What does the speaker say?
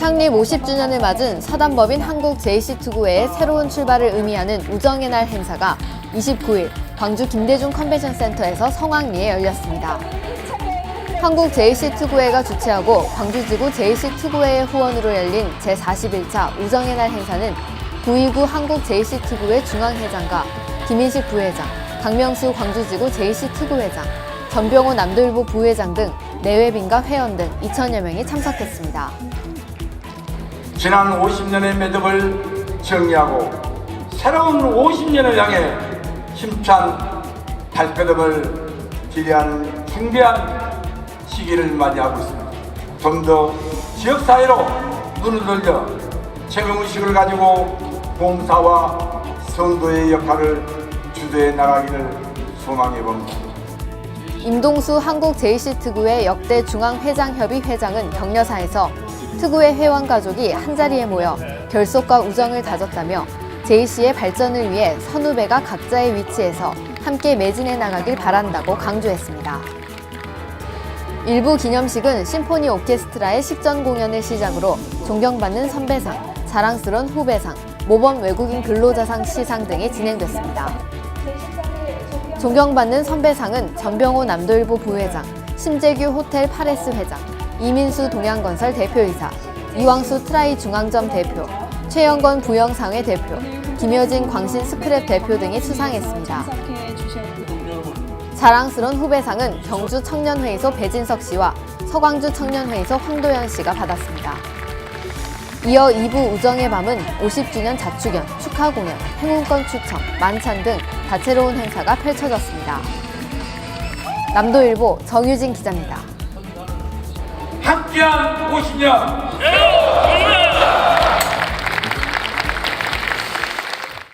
창립 50주년을 맞은 사단법인 한국 JC투구회의 새로운 출발을 의미하는 우정의 날 행사가 29일 광주 김대중 컨벤션 센터에서 성황리에 열렸습니다. 한국 JC투구회가 주최하고 광주지구 JC투구회의 후원으로 열린 제41차 우정의 날 행사는 929 한국 JC투구회 중앙회장과 김인식 부회장, 강명수 광주지구 JC투구회장, 전병호 남도일보 부회장 등 내외빈과 회원 등 2천여 명이 참석했습니다. 지난 50년의 매듭을 정리하고 새로운 50년을 향해 힘찬 발걸음을 기대하는 중대한 시기를 맞이하고 있습니다. 좀 더 지역사회로 눈을 돌려 책임의식을 가지고 봉사와 선도의 역할을 주도해 나가기를 소망해 봅니다. 임동수 한국 JC특구회 역대 중앙회장협의 회장은 격려사에서 특구회 회원 가족이 한자리에 모여 결속과 우정을 다졌다며 JC의 발전을 위해 선후배가 각자의 위치에서 함께 매진해 나가길 바란다고 강조했습니다. 일부 기념식은 심포니 오케스트라의 식전 공연을 시작으로 존경받는 선배상, 자랑스러운 후배상, 모범 외국인 근로자상 시상 등이 진행됐습니다. 존경받는 선배상은 전병호 남도일보 부회장, 심재규 호텔 파레스 회장, 이민수 동양건설 대표이사, 이왕수 트라이 중앙점 대표, 최영건 부영상회 대표, 김효진 광신 스크랩 대표 등이 수상했습니다. 자랑스러운 후배상은 경주 청년회의소 배진석 씨와 서광주 청년회의소 황도현 씨가 받았습니다. 이어 2부 우정의 밤은 50주년 자축연, 축하 공연, 행운권 추첨, 만찬 등 다채로운 행사가 펼쳐졌습니다. 남도일보 정유진 기자입니다. 기한 50년!